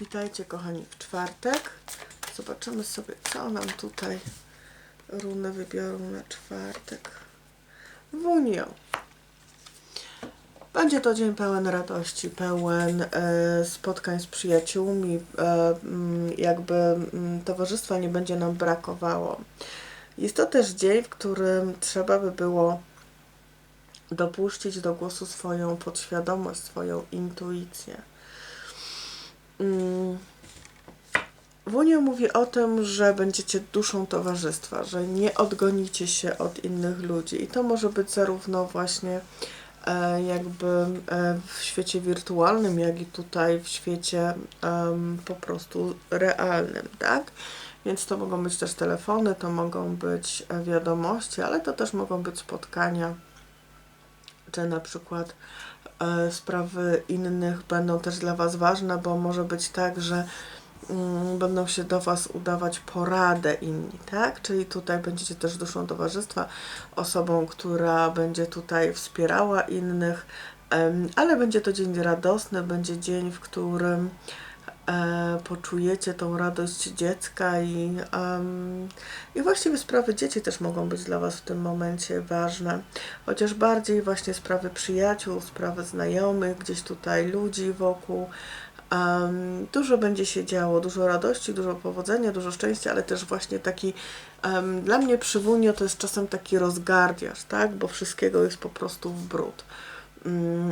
Witajcie kochani w czwartek. Zobaczymy sobie, co nam tutaj runy wybiorą na czwartek. Wunio. Będzie to dzień pełen radości, pełen e, spotkań z przyjaciółmi, e, mm, jakby mm, towarzystwa nie będzie nam brakowało. Jest to też dzień, w którym trzeba by było dopuścić do głosu swoją podświadomość, swoją intuicję. Mm. Wunia mówi o tym, że będziecie duszą towarzystwa, że nie odgonicie się od innych ludzi i to może być zarówno właśnie e, jakby e, w świecie wirtualnym, jak i tutaj w świecie po prostu realnym, tak? Więc to mogą być też telefony, to mogą być e, wiadomości, ale to też mogą być spotkania, czy na przykład e, sprawy innych będą też dla Was ważne, bo może być tak, że mm, będą się do Was udawać poradę inni, tak? Czyli tutaj będziecie też duszą towarzystwa, osobą, która będzie tutaj wspierała innych, ale będzie to dzień radosny, będzie dzień, w którym e, poczujecie tą radość dziecka i, em, i właściwie sprawy dzieci też mogą być dla Was w tym momencie ważne, chociaż bardziej właśnie sprawy przyjaciół, sprawy znajomych, gdzieś tutaj ludzi wokół. em, dużo będzie się działo, dużo radości, dużo powodzenia, dużo szczęścia, ale też właśnie taki em, dla mnie przywójnie to jest czasem taki rozgardiaż, tak? Bo wszystkiego jest po prostu w brud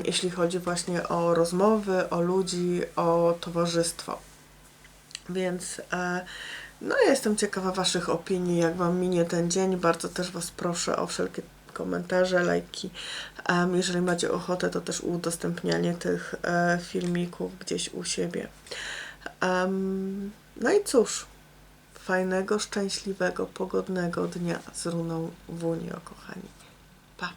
jeśli chodzi właśnie o rozmowy, o ludzi, o towarzystwo. Więc e, no ja jestem ciekawa Waszych opinii, jak Wam minie ten dzień. Bardzo też Was proszę o wszelkie komentarze, lajki. Jeżeli macie ochotę, to też udostępnianie tych e, filmików gdzieś u siebie. No i cóż, fajnego, szczęśliwego, pogodnego dnia z runą Wunio, kochani. Pa!